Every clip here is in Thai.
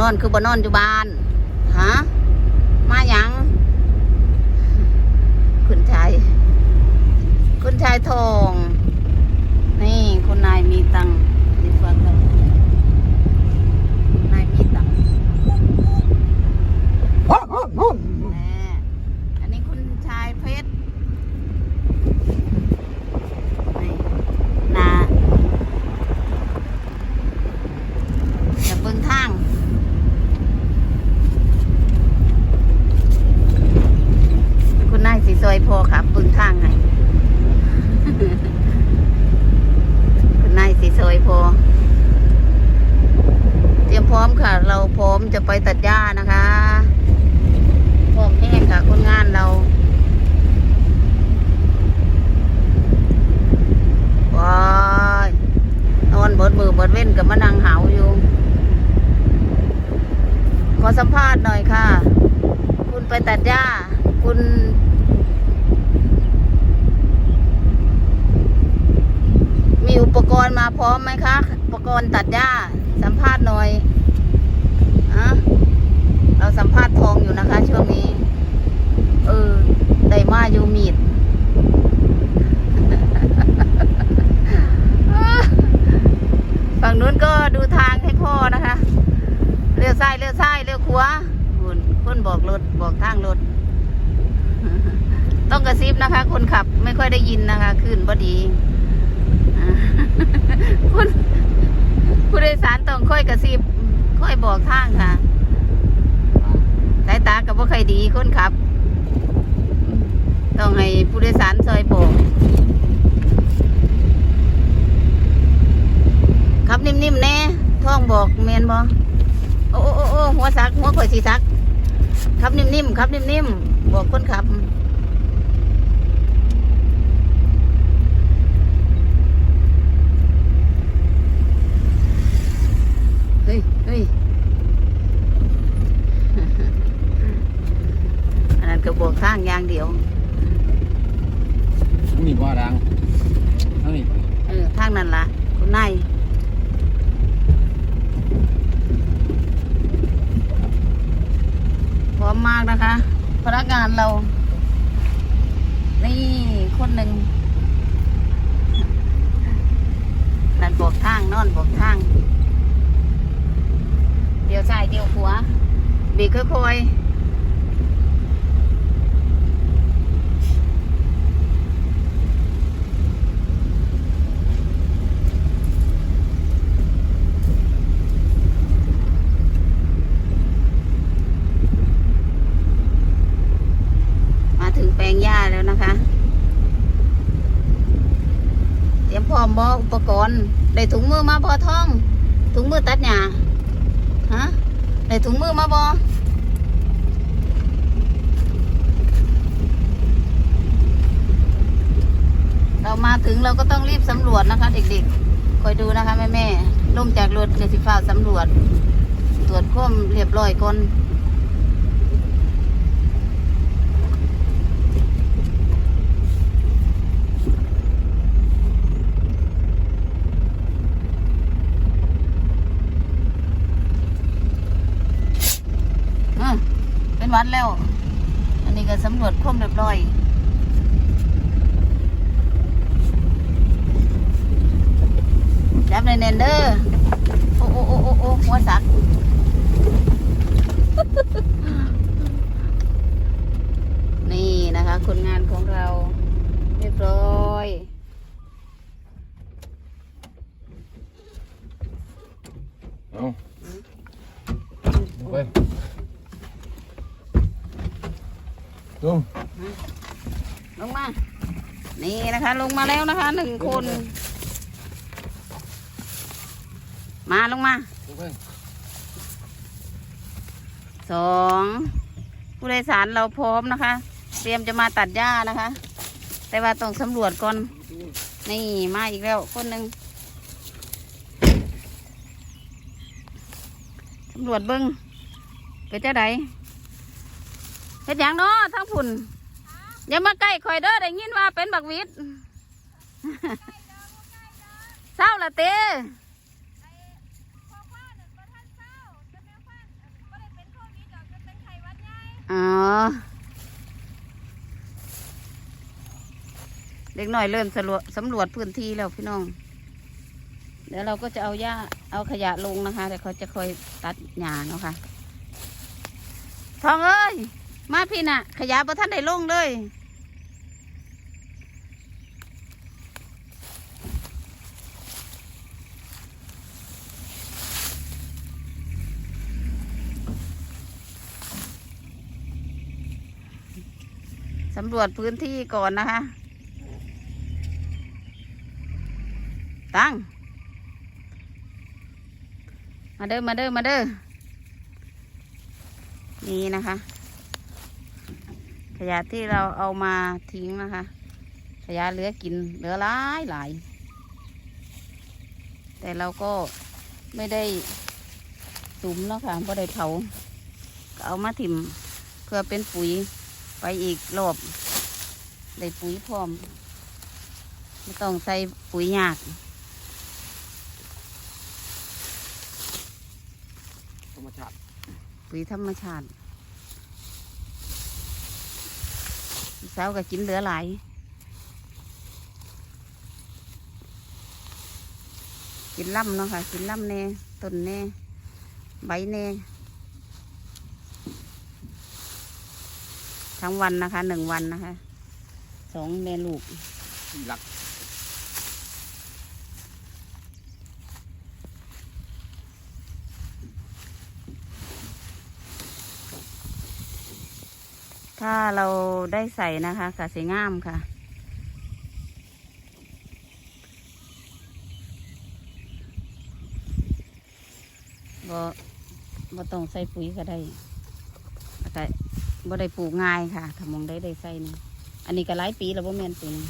นอนคือบ่นอนอยู่บ้านฮะมาหยัง คุณชายคุณชายทอง นี่คุณนายมีตังค์ดีฟังแล้วนายมีตังค์แน่อันนี้คุณชายเพชรนี่นาจะเบิ่งทาง คุณนายสีซอยพ อครับเบิ่งทางให้คุณนายสีซอยพอ เตรียมพร้อมค่ะ เราพร้อมจะไปตัดหญ้านะคะ พร้อมแห้งค่ะคนงานเราว้ายนอนเบดมือเบดเว้นกับมะนางหาวอยู่ ขอสัมภาษณ์หน่อยค่ะ คุณไปตัดหญ้า คุณ มีอุ ปกรณ์มาพร้อมไหมคะ อุปกรณ์ตัดหญ้า สัมภาษณ์หน่อยอะเราสัมภาษณ์ทองอยู่นะคะ ช่วงนี้ เออไดมาอยู่มีดฝั่งนู้นก็ดูทางให้พ่อนะคะ เลี้ยวซ้ายเลี้ยวซ้ายเลี้ยวขวาคุณคนบอกรถบอกทางรถ ต้องกระซิบนะคะ คนขับไม่ค่อยได้ยินนะคะขึ้นพอดี คุณผู้โดยสารต้องค่อยกระซิบค่อยบอกทางค่ะสายตากับว่าใครดีคนขับ ต้องให้ผู้โดยสารซอยบอกขับนิ่มๆแน่ท่องบอกเมนบอโอ้โอ้โอ้หัวซัก หัวข่อยสีซักขับนิ่มๆขับนิ่มๆบอกคนขับ เฮ้ยเฮ้ย อันนั้นก็บอกทางอย่างเดียว ทั้งนี้บ่ดังทั้งนี้เออ ทางนั้นล่ะคุณนายพร้อมมากนะคะ พนักงานเรา นี่คนหนึ่งนั่นบอกทางนอนบอกทาง เดี๋ยวซ้ายเดี๋ยวขวาบีบค่อยๆมาถึงแปลงหญ้าแล้วนะคะเตรียมพร้อมบออุปกรณ์ ได้ถุงมือมาบอท่อง ถุงมือตัดหญ้า ฮะได้ถุงมือมาบอเรามาถึงเราก็ต้องรีบสำรวจนะคะ เด็กๆ คอยดูนะคะแม่ๆลงจากรถเดี๋ยวสิฟ้าสำรวจ ตรวจควมเรียบร้อยก่อน อืมเป็นห วัดแล้ว อันนี้ก็สำรวจคว่มเรียบร้อยจับในเนนเดอร์โอ้โอ้โอ้โอ้โอ้หัวสักนี่นะคะคนงานของเราเรียบร้อยเอาไป ลงลงมา นี่นะคะ ลงมาแล้วนะคะหนึ่งคน มาลงมาลงไปสองผู้โดยสารเราพร้อมนะคะ เตรียมจะมาตัดหญ้านะคะ แต่ว่าต้องสำรวจก่อน นี่มาอีกแล้วคนหนึ่งสำรวจเบิ้งเป็นเจ้าใดเฮ็ดหยังเนาะทั้งผุ่นอย่ามาใกล้คอยเด้อได้ยินว่าเป็นบักวิดเศร้าละเต้เเด็กหน่อยเริ่มสำรวจสำรวจพื้นที่แล้วพี่น้อง เดี๋ยวเราก็จะเอาหญ้าเอาขยะลงนะคะแต่เขาจะคอยตัดหญ้าเนาะค่ะทองเอ้ย มาพี่น่ะ ขยะประท่านได้ลงเลย สำรวจพื้นที่ก่อนนะคะ ตั้ง มาเด้อ มาเด้อ มาเด้อ นี่นะคะ ขยะที่เราเอามาทิ้งนะคะ ขยะเหลือกินเหลือหลายหลาย แต่เราก็ไม่ได้สุมเนาะค่ะเพราะได้เผาก็เอามาถิ่มเพื่อเป็นปุ๋ยไปอีกรอบได้ปุ๋ยพร้อมไม่ต้องใส่ปุ๋ยยากธรรมชาติปุ๋ยธรรมชาติ เสาก็กินเหลือหลายกินล่ำเนาะค่ะ กินล่ำแน่ต้นแน่ใบแน่ทั้งวันนะคะหนึ่งวันนะคะสองแม่ลูกหลัก ถ้าเราได้ใส่นะคะกะสีงามค่ะ บ่ บ่ต้องใส่ปุ๋ยก็ได้แต่บ่ได้ปลูกง่ายค่ะถ้ามองได้ได้ใส่นี่ อันนี้ก็หลายปีแล้วบ่แม่นปีนี้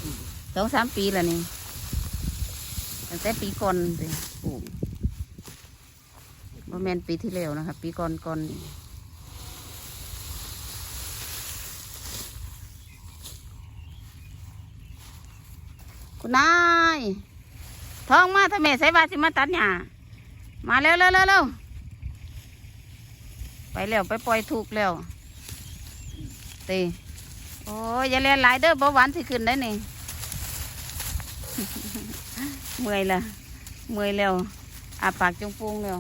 สองสามปีแล้วนี่ตั้งแต่ปีก่อนปลูกบ่แม่นปีที่แล้วนะคะ ปีก่อนก่อน คุณนายท้องมาถ้าแม่ใส่บาสิมาตัดหญ้ามาเร็วเร็วเร็วเร็วไปแล้วไปปล่อยถูกแล้วตีโอ้ยอย่าเลียนหลายเด้อเบาหวานสิขึ้นได้นี่เมื่อยละเมื่อยแล้วอาปากจงปุงแล้ว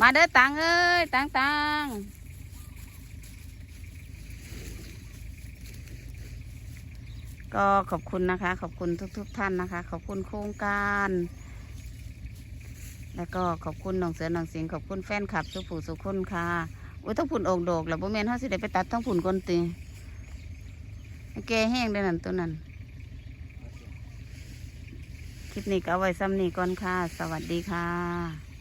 มาเด้อตังเอ้ยตังตัง ก็ขอบคุณนะคะ ขอบคุณทุกๆท่านนะคะ ขอบคุณโครงการ แล้วก็ขอบคุณหนองเสือหนองสิงขอบคุณแฟนคลับสุผู้สุคนค่ะอุ้ยต้องผุนอกดกแล้วบ่แม่นเฮาสิได้ไปตัดต้องผุนก้นตีแกแห้งได้นั่นตัวนั้น คลิปนี้ก็เอาไว้ซ้ำนี้ก่อนค่ะ สวัสดีค่ะ